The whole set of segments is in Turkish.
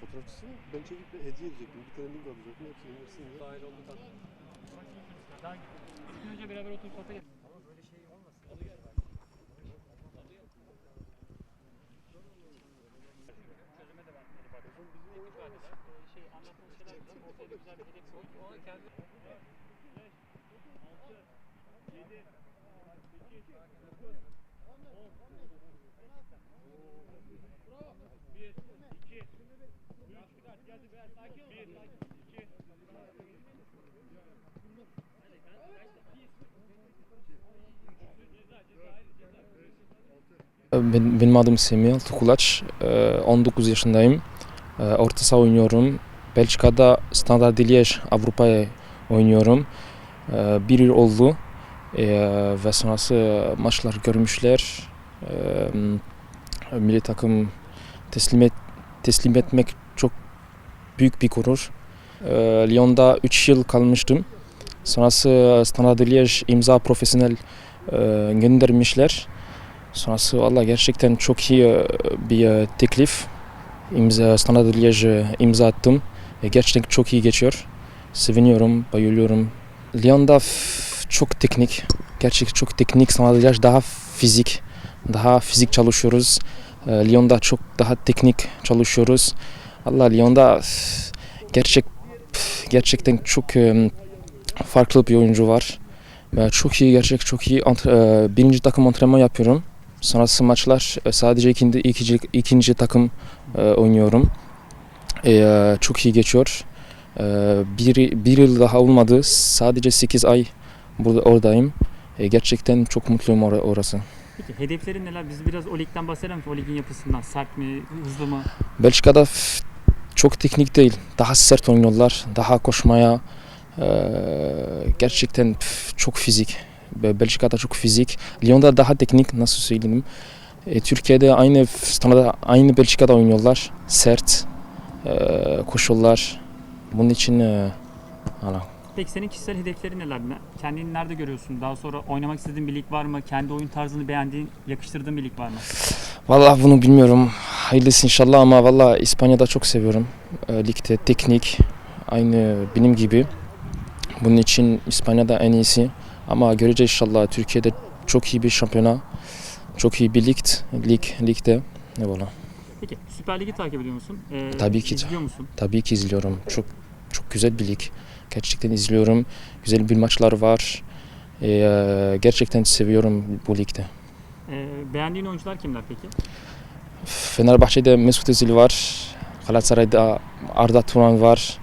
Fotoğrafçısı ben çekip hediye edecektim. Bir tane link alacaktım. Hepsini versin diye. Dahil olduk abi. Daha önce beraber oturup sohbet ettik. Çözüme de ben hani baktım. Teklif verdiler. Ee, şey anlattığınız şeyler güzel. Ortaya da güzel bir dilek koyduk. O an kendi Ben, benim adım Semih Altıkulaç. Ee, 19 yaşındayım. Ee, Orta saha oynuyorum. Belçika'da Standard Liège Avrupa'ya oynuyorum. Ee, Bir yıl oldu. Ee, Ve sonrası maçlar görmüşler. Ee, Milli takım teslim, et, teslim etmek büyük bir gurur. Ee, Lyon'da 3 yıl kalmıştım. Sonrası Standard Liège imza profesyonel e, göndermişler. Sonrası valla gerçekten çok iyi e, bir e, teklif. İmza, Standard Liège imza attım. E, Gerçekten çok iyi geçiyor. Seviniyorum, bayılıyorum. Lyon'da çok teknik. Gerçekten çok teknik. Standard Liège daha fizik. Daha fizik çalışıyoruz. E, Lyon'da çok daha teknik çalışıyoruz. Valla Lyon'da gerçek gerçekten çok farklı bir oyuncu var. Çok iyi, gerçek çok iyi. Antre- birinci takım antrenman yapıyorum. Sonrası maçlar sadece ikinci, ikinci, ikinci takım oynuyorum. E, çok iyi geçiyor. E, bir, bir yıl daha olmadı. Sadece 8 ay burada oradayım. E, gerçekten çok mutluyum or- orası. Peki hedeflerin neler? Biz biraz o ligden bahsedelim mi? O ligin yapısından. Sert mi? Hızlı mı? Belçika'da çok teknik değil. Daha sert oynuyorlar. Daha koşmaya e, gerçekten çok fizik. Be- Belçika'da çok fizik. Lyon'da daha teknik nasıl söyleyeyim. E, Türkiye'de aynı standarda aynı Belçika'da oynuyorlar. Sert e, koşuyorlar. Bunun için e, hala. Peki senin kişisel hedeflerin neler? Ne- Kendini nerede görüyorsun? Daha sonra oynamak istediğin bir lig var mı? Kendi oyun tarzını beğendiğin, yakıştırdığın bir lig var mı? Vallahi bunu bilmiyorum. Hayırlısı inşallah ama vallahi İspanya'da çok seviyorum. E, ligde teknik aynı benim gibi. Bunun için İspanya'da en iyisi. Ama göreceğiz inşallah Türkiye'de çok iyi bir şampiyona. Çok iyi bir lig, lig ligde. Ne valla. Peki Süper Lig'i takip ediyor musun? Ee, Tabii ki. İzliyor musun? Tabii ki izliyorum. Çok çok güzel bir lig. Gerçekten izliyorum. Güzel bir maçlar var. E, gerçekten seviyorum bu ligde. Ee, beğendiğin oyuncular kimler peki? Fenerbahçe'de Mesut Özil var. Galatasaray'da Arda Turan var.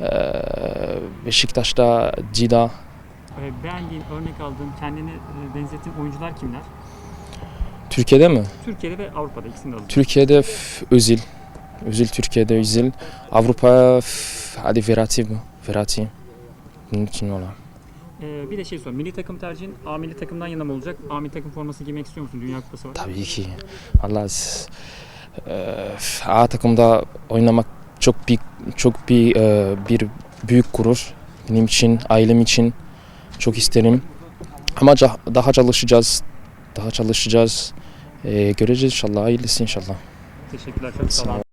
Ee, Beşiktaş'ta Cida. Ee, beğendiğin, örnek aldığın, kendini e, benzettiğin oyuncular kimler? Türkiye'de mi? Türkiye'de ve Avrupa'da ikisini de alacağım. Türkiye'de Özil. Özil Türkiye'de Özil. Avrupa hadi Verratti bu. Verratti. Bunun için valla. Ee, bir de şey sor. Milli takım tercihin A milli takımdan yana mı olacak? A milli takım forması giymek istiyor musun? Dünya Kupası var. Tabii ki. Allah A takımda oynamak çok bir çok bir e, bir büyük gurur benim için, ailem için çok isterim. Ama daha çalışacağız. Daha çalışacağız. E, göreceğiz inşallah. Hayırlısı inşallah. Teşekkürler. Çok sağ olun. ol.